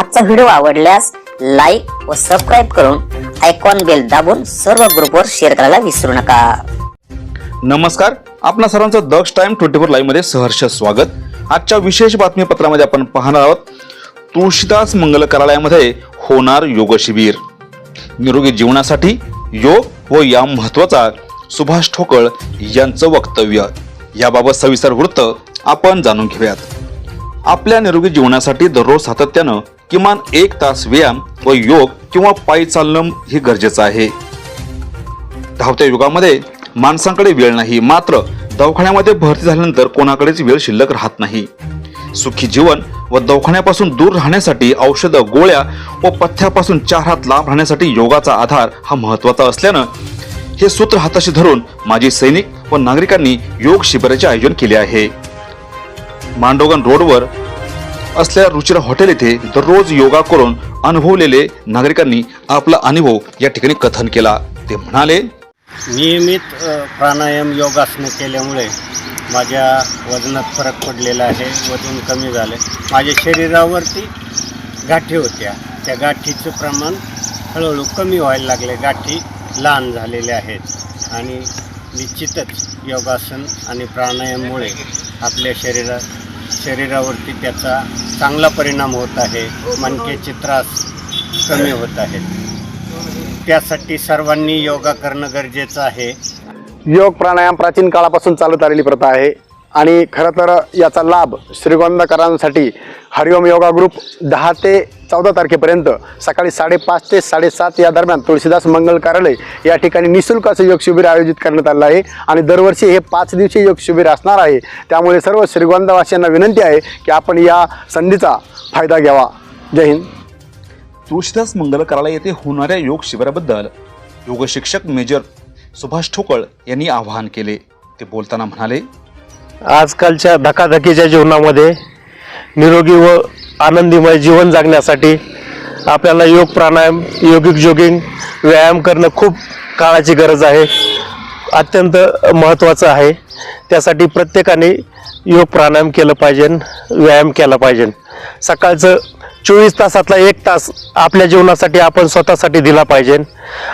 आजचा व्हिडिओ आवडल्यास लाईक व सबस्क्राईब करून आयकॉन बेल दाबून सर्व ग्रुपवर शेअर करायला विसरू नका. नमस्कार. आपणा सर्वांचं दक्ष टाइम ट्वेंटी फोर लाईव्हमध्ये सहर्ष स्वागत. आजच्या विशेष बातमीपत्रामध्ये आपण पाहणार आहोत तुळशीदास मंगल कार्यालयामध्ये होणार योग शिबिर. निरोगी जीवनासाठी योग व या महत्त्वाचा सुभाष ठोकळ यांचं वक्तव्य. याबाबत सविस्तर वृत्त आपण जाणून घेऊयात. आपल्या निरोगी जीवनासाठी दररोज सातत्यानं किमान एक तास व्यायाम व योग किंवा पायी चालणं हे गरजेचं आहे. धावत्या युगामध्ये माणसांकडे वेळ नाही मात्र दवाखान्यामध्ये भरती झाल्यानंतर कोणाकडेच वेळ शिल्लक राहत नाही. सुखी जीवन व दवाखान्यापासून दूर राहण्यासाठी औषधं गोळ्या व पथ्यापासून चार हात लांब राहण्यासाठी योगाचा आधार हा महत्त्वाचा असल्यानं हे सूत्र हाताशी धरून माजी सैनिक व नागरिकांनी योग शिबिराचे आयोजन केले आहे. मांडोगन रोडवर असलेल्या रुचिरा हॉटेल येथे दररोज योगा करून अनुभवलेले नागरिकांनी आपला अनुभव या ठिकाणी कथन केला. ते म्हणाले नियमित प्राणायाम योगासनं केल्यामुळे माझ्या वजनात फरक पडलेला आहे वजन कमी झालं. माझ्या शरीरावरती गाठी होत्या. त्या गाठीचं प्रमाण हळूहळू कमी व्हायला लागले. गाठी लहान झालेल्या आहेत आणि निश्चितच योगासन आणि प्राणायाममुळे आपल्या शरीरात शरीरावरती त्याचा चांगला परिणाम होत आहे मणक्याचे त्रास कमी होत आहेत. त्यासाठी सर्वांनी योगा करणं गरजेचं आहे. योग प्राणायाम प्राचीन काळापासून चालत आलेली प्रथा आहे. आणि खरं तर याचा लाभ श्रीगोंदकरांसाठी हरिओम योगा ग्रुप दहा ते चौदा तारखेपर्यंत सकाळी साडेपाच ते साडेसात या दरम्यान तुळशीदास मंगल कार्यालय या ठिकाणी निशुल्क असं योग शिबिर आयोजित करण्यात आलं आहे. आणि दरवर्षी हे पाच दिवशी योग शिबिर असणार आहे. त्यामुळे सर्व श्रीगोंदावासियांना विनंती आहे की आपण या संधीचा फायदा घ्यावा. जय हिंद. तुळशीदास मंगल कार्यालय येथे होणाऱ्या योग शिबिराबद्दल योग शिक्षक मेजर सुभाष ठोकळ यांनी आवाहन केले. ते बोलताना म्हणाले आजकालच्या धकाधकीच्या जीवनामध्ये निरोगी व आनंदीमय जीवन जगण्यासाठी आपल्याला योग प्राणायाम योगिक जोगिंग व्यायाम करणं खूप काळाची गरज आहे. अत्यंत महत्त्वाचं आहे. त्यासाठी प्रत्येकाने योग प्राणायाम केलं पाहिजे व्यायाम केला पाहिजे. सकाळचं चोवीस तासातला एक तास आपल्या जीवनासाठी आपण स्वतःसाठी दिला पाहिजे.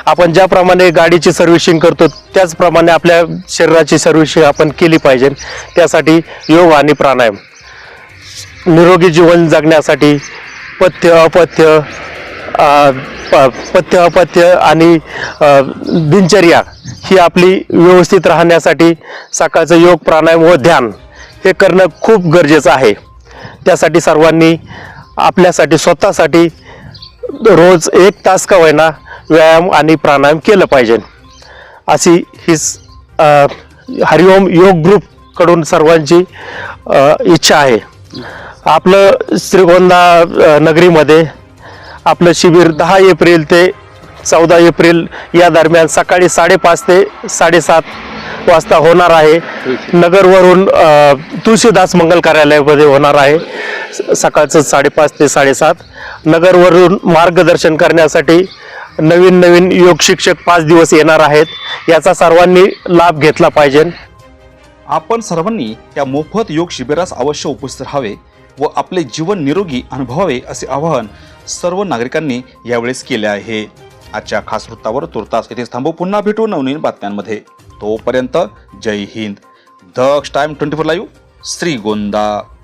आपण ज्याप्रमाणे गाडीची सर्व्हिसिंग करतो त्याचप्रमाणे आपल्या शरीराची सर्व्हिसिंग आपण केली पाहिजे. त्यासाठी योग आणि प्राणायाम. निरोगी जीवन जगण्यासाठी पथ्य अपथ्य प- पथ्य अपथ्य आणि दिनचर्या ही आपली व्यवस्थित राहण्यासाठी सकाळचं योग प्राणायाम व ध्यान हे करणं खूप गरजेचं आहे. त्यासाठी सर्वांनी आपल्यासाठी स्वतःसाठी रोज एक तास का होईना व्यायाम आणि प्राणायाम केलं पाहिजे. अशी ही हरिओम योग ग्रुपकडून सर्वांची इच्छा आहे. आपलं श्रीगोंदा नगरीमध्ये आपलं शिबिर दहा एप्रिल ते चौदा एप्रिल या दरम्यान सकाळी साडेपाच ते साडेसात वाजता होणार आहे. नगरवरून तुळशीदास मंगल कार्यालयामध्ये होणार आहे. स- सकाळचं साडेपाच ते साडेसात. नगरवरून मार्गदर्शन करण्यासाठी नवीन नवीन योग शिक्षक पाच दिवस येणार आहेत. याचा सर्वांनी लाभ घेतला पाहिजे. आपण सर्वांनी या मोफत योग शिबिरास अवश्य उपस्थित राहावे व आपले जीवन निरोगी अनुभवावे असे आवाहन सर्व नागरिकांनी यावेळेस केले आहे. आजच्या खास वृत्तावर तुर्तास येथे थांबू. पुन्हा भेटू नवनवीन बातम्यांमध्ये. तोपर्यंत जय Hind. Daksh time twenty four live Shrigonda.